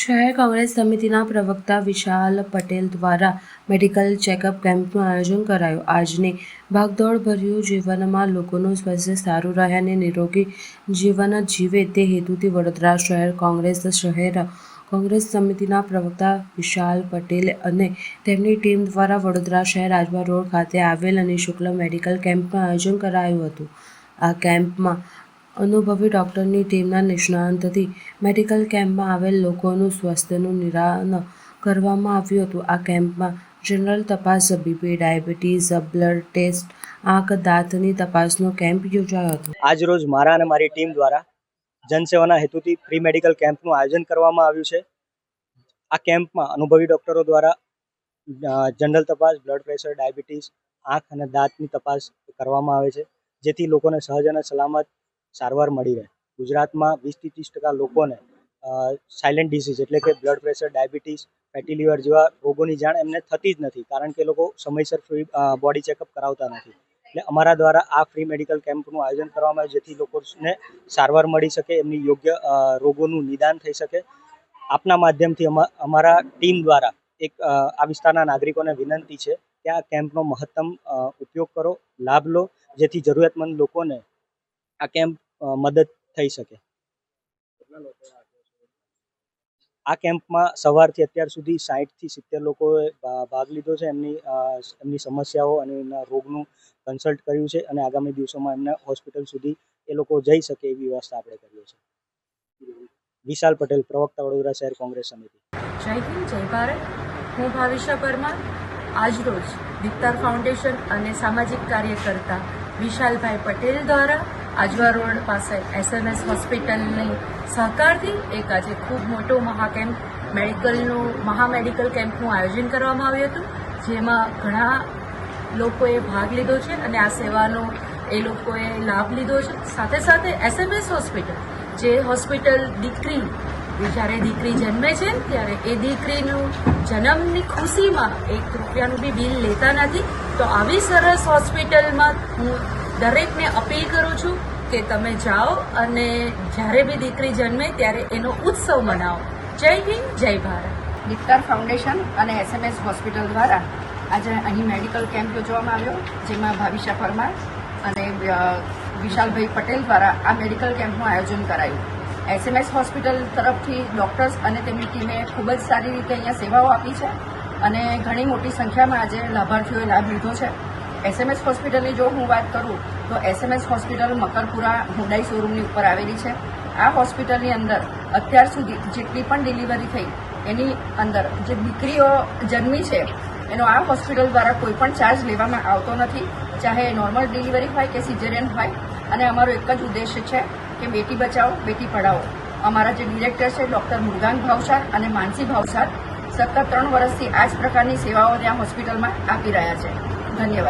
શહેર કોંગ્રેસ સમિતિના પ્રવક્તા વિશાલ પટેલ દ્વારા મેડિકલ ચેકઅપ કેમ્પનું આયોજન કરાયું. આજની ભાગદોડભર્યું જીવનમાં લોકોનું સ્વાસ્થ્ય સારું રહે અને નિરોગી જીવન જીવે તે હેતુથી વડોદરા શહેર કોંગ્રેસ શહેર કોંગ્રેસ સમિતિના પ્રવક્તા વિશાલ પટેલ અને તેમની ટીમ દ્વારા વડોદરા શહેર આજવા રોડ ખાતે આવેલ અને શુક્લ મેડિકલ કેમ્પનું આયોજન કરાયું હતું. આ કેમ્પમાં અનુભવી ડૉક્ટરની ટીમના નિષ્ણાંતથી મેડિકલ કેમ્પમાં આવેલ લોકોનું સ્વાસ્થ્યનું નિરાકરણ કરવામાં આવ્યું હતું. આ કેમ્પમાં જનરલ તપાસ બીપી ડાયાબિટીસ, બ્લડ ટેસ્ટ, આંખ, દાંતની તપાસનો કેમ્પ યોજાયો હતો. આજ રોજ મારા અને મારી ટીમ દ્વારા જનસેવાના હેતુથી ફ્રી મેડિકલ કેમ્પનું આયોજન કરવામાં આવ્યું છે. આ કેમ્પમાં અનુભવી ડૉક્ટરો દ્વારા જનરલ તપાસ, બ્લડ પ્રેશર, ડાયાબિટીસ, આંખ અને દાંતની તપાસ કરવામાં આવે છે, જેથી લોકોને સહજ અને સલામત સારવાર મળી રહે. ગુજરાતમાં વીસથી ત્રીસ ટકા લોકોને સાયલેન્ટ ડિસીઝ એટલે કે blood pressure diabetes fatty liver જેવા રોગોની જાણ એમને થતી જ નથી, કારણ કે લોકો સમયસર ફ્રી બોડી ચેકઅપ કરાવતા નથી. એટલે અમારા દ્વારા આ ફ્રી મેડિકલ કેમ્પનું આયોજન કરવામાં આવ્યું, જેથી લોકોને સારવાર મળી શકે, એમની યોગ્ય રોગોનું નિદાન થઈ શકે. આપના માધ્યમથી અમા- અમારા ટીમ દ્વારા એક આ વિસ્તારના નાગરિકોને વિનંતી છે કે આ કેમ્પનો મહત્તમ ઉપયોગ કરો, લાભ લો, જેથી જરૂરિયાતમંદ લોકોને આ કેમ્પ મદદ થઈ શકે. આ કેમ્પમાં સવારથી અત્યાર સુધી સાહીઠથી સિત્તેર લોકોએ ભાગ લીધો છે. એમની એમની સમસ્યાઓ અને એમના રોગનું કન્સલ્ટ કર્યું છે અને આગામી દિવસોમાં એમને હોસ્પિટલ સુધી એ લોકો જઈ શકે એવી વ્યવસ્થા આપણે કરીએ છીએ. વિશાલ પટેલ, પ્રવક્તા વડોદરા શહેર કોંગ્રેસ સમિતિ. જય હિન્દ, જય ભારત. હું ભાવિશા પરમાર. આજરોજ દીપતાર ફાઉન્ડેશન અને સામાજિક કાર્યકર્તા વિશાલભાઈ પટેલ દ્વારા આજવા રોડ પાસે એસએમએસ હોસ્પિટલની સહકારથી એક આજે ખૂબ મોટો મહાકેમ્પ મેડિકલનું, મહામેડિકલ કેમ્પનું આયોજન કરવામાં આવ્યું હતું, જેમાં ઘણા લોકોએ ભાગ લીધો છે અને આ સેવાનો એ લોકોએ લાભ લીધો છે. સાથે સાથે એસએમએસ હોસ્પિટલ, જે હોસ્પિટલ દીકરી, જ્યારે દીકરી જન્મે છે, ત્યારે એ દીકરીનું જન્મની ખુશીમાં એક રૂપિયાનું બી બિલ લેતા નથી. તો આવી સરસ હોસ્પિટલમાં હું દરેકને અપીલ કરું છું કે તમે જાઓ અને જ્યારે બી દીકરી જન્મે ત્યારે એનો ઉત્સવ મનાવો. જય હિન્દ, જય ભારત. દીપતાર ફાઉન્ડેશન અને એસએમએસ હોસ્પિટલ દ્વારા આજે અહીં મેડિકલ કેમ્પ યોજવામાં આવ્યો, જેમાં ભાવિશા પરમાર અને વિશાલભાઈ પટેલ દ્વારા આ મેડિકલ કેમ્પનું આયોજન કરાયું. એસએમએસ હોસ્પિટલ તરફથી ડૉક્ટર્સ અને તેમની ટીમે ખૂબ જ સારી રીતે અહીંયા સેવાઓ આપી છે અને ઘણી મોટી સંખ્યામાં આજે લાભાર્થીઓએ લાભ લીધો છે. એસએમએસ હોસ્પિટલની જો હું વાત કરું, તો એસએમએસ હોસ્પિટલ મકરપુરા, હુંડાઈ શોરૂમની ઉપર આવેલી છે. આ હોસ્પિટલની અંદર અત્યાર સુધી જેટલી પણ ડિલિવરી થઈ, એની અંદર જે દીકરીઓ જન્મી છે, એનો આ હોસ્પિટલ દ્વારા કોઈ પણ ચાર્જ લેવામાં આવતો નથી. ચાહે નોર્મલ ડિલિવરી હોય કે સિઝેરિયન હોય, અને અમારો એક જ ઉદ્દેશ્ય છે કે બેટી બચાવો, બેટી પઢાઓ અમારા જે ડિરેક્ટર છે, ડૉક્ટર મૃગાંગ ભાવસાર અને માનસી ભાવસાર, સતત ત્રણ વર્ષથી આ જ પ્રકારની સેવાઓ ત્યાં હોસ્પિટલમાં આપી રહ્યા છે. 那你也